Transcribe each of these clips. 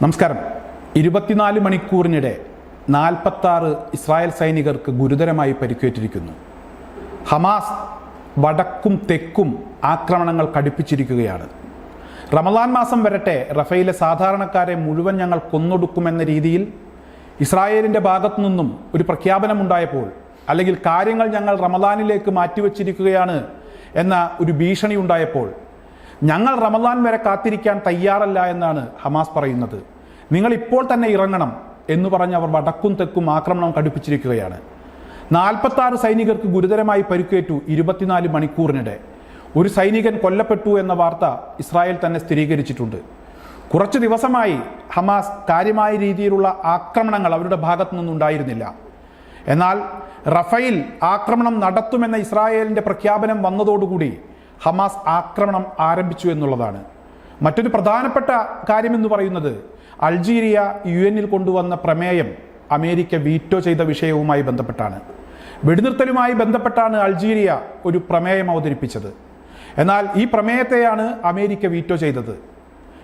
നമസ്കാരം. ഇരുപത്തിനാല് മണിക്കൂറിനിടെ നാൽപ്പത്താറ് ഇസ്രായേൽ സൈനികർക്ക് ഗുരുതരമായി പരിക്കേറ്റിരിക്കുന്നു. ഹമാസ് വടക്കും തെക്കും ആക്രമണങ്ങൾ കടുപ്പിച്ചിരിക്കുകയാണ്. റമദാൻ മാസം വരട്ടെ റഫയിലെ സാധാരണക്കാരെ മുഴുവൻ ഞങ്ങൾ കൊന്നൊടുക്കുമെന്ന രീതിയിൽ ഇസ്രായേലിന്റെ ഭാഗത്തു നിന്നും ഒരു പ്രഖ്യാപനമുണ്ടായപ്പോൾ അല്ലെങ്കിൽ കാര്യങ്ങൾ ഞങ്ങൾ റമദാനിലേക്ക് മാറ്റിവെച്ചിരിക്കുകയാണ് എന്ന ഒരു ഭീഷണി ഉണ്ടായപ്പോൾ ഞങ്ങൾ റമദാൻ വരെ കാത്തിരിക്കാൻ തയ്യാറല്ല എന്നാണ് ഹമാസ് പറയുന്നത്. നിങ്ങൾ ഇപ്പോൾ തന്നെ ഇറങ്ങണം എന്ന് പറഞ്ഞ് അവർ വടക്കും തെക്കും ആക്രമണം കടുപ്പിച്ചിരിക്കുകയാണ്. നാൽപ്പത്തി ആറ് സൈനികർക്ക് ഗുരുതരമായി പരിക്കേറ്റു ഇരുപത്തിനാല് മണിക്കൂറിനിടെ. ഒരു സൈനികൻ കൊല്ലപ്പെട്ടു എന്ന വാർത്ത ഇസ്രായേൽ തന്നെ സ്ഥിരീകരിച്ചിട്ടുണ്ട്. കുറച്ച് ദിവസമായി ഹമാസ് കാര്യമായ രീതിയിലുള്ള ആക്രമണങ്ങൾ അവരുടെ ഭാഗത്തു നിന്നുണ്ടായിരുന്നില്ല. എന്നാൽ റഫയിൽ ആക്രമണം നടത്തുമെന്ന ഇസ്രായേലിന്റെ പ്രഖ്യാപനം വന്നതോടുകൂടി ഹമാസ് ആക്രമണം ആരംഭിച്ചു എന്നുള്ളതാണ്. മറ്റൊരു പ്രധാനപ്പെട്ട കാര്യമെന്ന് പറയുന്നത് അൾജീരിയ യു എന്നിൽ കൊണ്ടുവന്ന പ്രമേയം അമേരിക്ക വീറ്റോ ചെയ്ത വിഷയവുമായി ബന്ധപ്പെട്ടാണ്. വെടിനിർത്തലുമായി ബന്ധപ്പെട്ടാണ് അൾജീരിയ ഒരു പ്രമേയം അവതരിപ്പിച്ചത്. എന്നാൽ ഈ പ്രമേയത്തെയാണ് അമേരിക്ക വീറ്റോ ചെയ്തത്.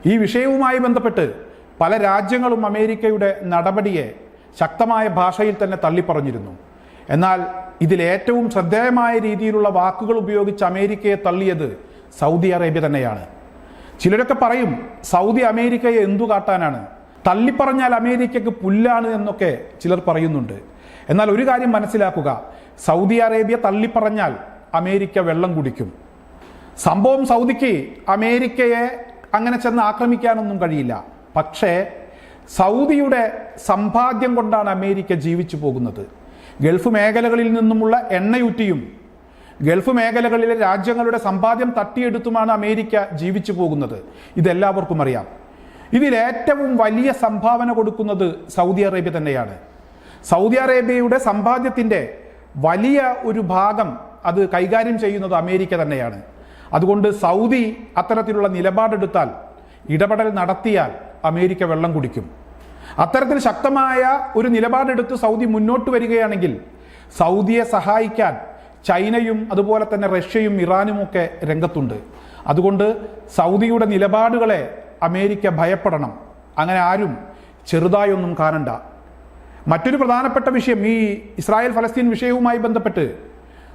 ഈ വിഷയവുമായി ബന്ധപ്പെട്ട് പല രാജ്യങ്ങളും അമേരിക്കയുടെ നടപടിയെ ശക്തമായ ഭാഷയിൽ തന്നെ തള്ളിപ്പറഞ്ഞിരുന്നു. എന്നാൽ ഇതിലേറ്റവും ശ്രദ്ധേയമായ രീതിയിലുള്ള വാക്കുകൾ ഉപയോഗിച്ച് അമേരിക്കയെ തള്ളിയത് സൗദി അറേബ്യ തന്നെയാണ്. ചിലരൊക്കെ പറയും സൗദി അമേരിക്കയെ എന്തു കാട്ടാനാണ്? തള്ളിപ്പറഞ്ഞാൽ അമേരിക്കക്ക് പുല്ലാണ് എന്നൊക്കെ ചിലർ പറയുന്നുണ്ട്. എന്നാൽ ഒരു കാര്യം മനസ്സിലാക്കുക സൗദി അറേബ്യ തള്ളിപ്പറഞ്ഞാൽ അമേരിക്ക വെള്ളം കുടിക്കും. സംഭവം സൗദിക്ക് അമേരിക്കയെ അങ്ങനെ ചെന്ന് ആക്രമിക്കാനൊന്നും കഴിയില്ല. പക്ഷേ സൗദിയുടെ സമ്പാദ്യം കൊണ്ടാണ് അമേരിക്ക ജീവിച്ചു പോകുന്നത്. ഗൾഫ് മേഖലകളിൽ നിന്നുമുള്ള എണ്ണയുറ്റിയും ഗൾഫ് മേഖലകളിലെ രാജ്യങ്ങളുടെ സമ്പാദ്യം തട്ടിയെടുത്തുമാണ് അമേരിക്ക ജീവിച്ചു പോകുന്നത്. ഇതെല്ലാവർക്കും അറിയാം. ഇതിലേറ്റവും വലിയ സംഭാവന കൊടുക്കുന്നത് സൗദി അറേബ്യ തന്നെയാണ്. സൗദി അറേബ്യയുടെ സമ്പാദ്യത്തിന്റെ വലിയ ഒരു ഭാഗം അത് കൈകാര്യം ചെയ്യുന്നത് അമേരിക്ക തന്നെയാണ്. അതുകൊണ്ട് സൗദി അത്തരത്തിലുള്ള നിലപാടെടുത്താൽ ഇടപെടൽ നടത്തിയാൽ അമേരിക്ക വെള്ളം കുടിക്കും. അത്തരത്തിൽ ശക്തമായ ഒരു നിലപാടെടുത്ത് സൗദി മുന്നോട്ട് വരികയാണെങ്കിൽ സൗദിയെ സഹായിക്കാൻ ചൈനയും അതുപോലെ തന്നെ റഷ്യയും ഇറാനും ഒക്കെ രംഗത്തുണ്ട്. അതുകൊണ്ട് സൗദിയുടെ നിലപാടുകളെ അമേരിക്ക ഭയപ്പെടണം. അങ്ങനെ ആരും ചെറുതായൊന്നും കാണണ്ട. മറ്റൊരു പ്രധാനപ്പെട്ട വിഷയം ഈ ഇസ്രായേൽ ഫലസ്തീൻ വിഷയവുമായി ബന്ധപ്പെട്ട്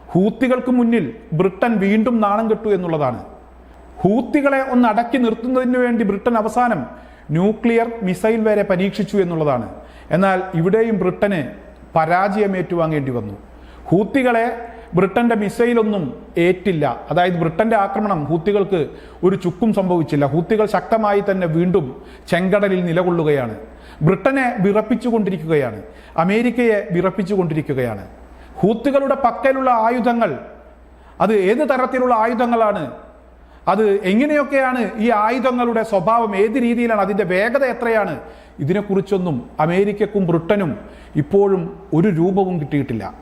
ഹൂത്തികൾക്ക് മുന്നിൽ ബ്രിട്ടൻ വീണ്ടും നാണം കെട്ടു എന്നുള്ളതാണ്. ഹൂത്തികളെ ഒന്ന് അടക്കി നിർത്തുന്നതിന് വേണ്ടി ബ്രിട്ടൻ അവസാനം ന്യൂക്ലിയർ മിസൈൽ വരെ പരീക്ഷിച്ചു എന്നുള്ളതാണ്. എന്നാൽ ഇവിടെയും ബ്രിട്ടന് പരാജയം ഏറ്റുവാങ്ങേണ്ടി വന്നു. ഹൂത്തികളെ ബ്രിട്ടന്റെ മിസൈലൊന്നും ഏറ്റില്ല. അതായത് ബ്രിട്ടന്റെ ആക്രമണം ഹൂത്തികൾക്ക് ഒരു ചുക്കും സംഭവിച്ചില്ല. ഹൂത്തികൾ ശക്തമായി തന്നെ വീണ്ടും ചെങ്കടലിൽ നിലകൊള്ളുകയാണ്. ബ്രിട്ടനെ വിറപ്പിച്ചുകൊണ്ടിരിക്കുകയാണ്. അമേരിക്കയെ വിറപ്പിച്ചുകൊണ്ടിരിക്കുകയാണ്. ഹൂത്തുകളുടെ പക്കലുള്ള ആയുധങ്ങൾ അത് ഏത് തരത്തിലുള്ള ആയുധങ്ങളാണ് അത് എങ്ങനെയൊക്കെയാണ് ഈ ആയുധങ്ങളുടെ സ്വഭാവം? ഏത് രീതിയിലാണ്? അതിന്റെ വേഗത എത്രയാണ്? ഇതിനെക്കുറിച്ചൊന്നും അമേരിക്കക്കും ബ്രിട്ടനും ഇപ്പോഴും ഒരു രൂപവും കിട്ടിയിട്ടില്ല.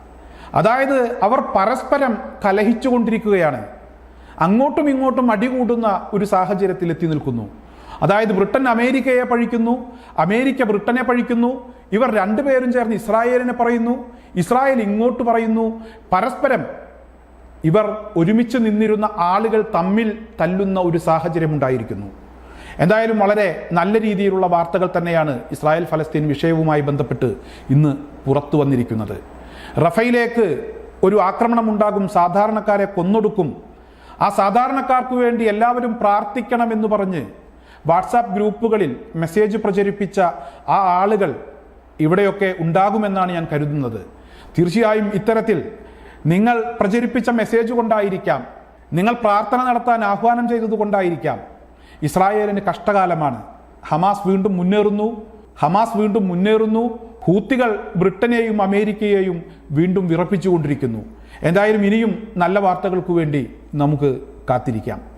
അതായത് അവർ പരസ്പരം കലഹിച്ചുകൊണ്ടിരിക്കുകയാണ്. അങ്ങോട്ടും ഇങ്ങോട്ടും അടികൂടുന്ന ഒരു സാഹചര്യത്തിൽ എത്തി നിൽക്കുന്നു. അതായത് ബ്രിട്ടൻ അമേരിക്കയെ പഴിക്കുന്നു അമേരിക്ക ബ്രിട്ടനെ പഴിക്കുന്നു ഇവർ രണ്ടുപേരും ചേർന്ന് ഇസ്രായേലിനെ പറയുന്നു ഇസ്രായേൽ ഇങ്ങോട്ട് പറയുന്നു പരസ്പരം ഇവർ ഒരുമിച്ച് നിന്നിരുന്ന ആളുകൾ തമ്മിൽ തല്ലുന്ന ഒരു സാഹചര്യം ഉണ്ടായിരിക്കുന്നു. എന്തായാലും വളരെ നല്ല രീതിയിലുള്ള വാർത്തകൾ തന്നെയാണ് ഇസ്രായേൽ ഫലസ്തീൻ വിഷയവുമായി ബന്ധപ്പെട്ട് ഇന്ന് പുറത്തു വന്നിരിക്കുന്നത്. റഫയിലേക്ക് ഒരു ആക്രമണം ഉണ്ടാകും സാധാരണക്കാരെ കൊന്നൊടുക്കും. ആ സാധാരണക്കാർക്ക് വേണ്ടി എല്ലാവരും പ്രാർത്ഥിക്കണമെന്ന് പറഞ്ഞ് വാട്സാപ്പ് ഗ്രൂപ്പുകളിൽ മെസ്സേജ് പ്രചരിപ്പിച്ച ആ ആളുകൾ ഇവിടെയൊക്കെ ഉണ്ടാകുമെന്നാണ് ഞാൻ കരുതുന്നത്. തീർച്ചയായും ഇത്തരത്തിൽ നിങ്ങൾ പ്രചരിപ്പിച്ച മെസ്സേജ് കൊണ്ടായിരിക്കാം. നിങ്ങൾ പ്രാർത്ഥന നടത്താൻ ആഹ്വാനം ചെയ്തതുകൊണ്ടായിരിക്കാം ഇസ്രായേലിന് കഷ്ടകാലമാണ്. ഹമാസ് വീണ്ടും മുന്നേറുന്നു. ഹമാസ് വീണ്ടും മുന്നേറുന്നു. ഹൂത്തികൾ ബ്രിട്ടനെയും അമേരിക്കയെയും വീണ്ടും വിറപ്പിച്ചുകൊണ്ടിരിക്കുന്നു. എന്തായാലും ഇനിയും നല്ല വാർത്തകൾക്ക് വേണ്ടി നമുക്ക് കാത്തിരിക്കാം.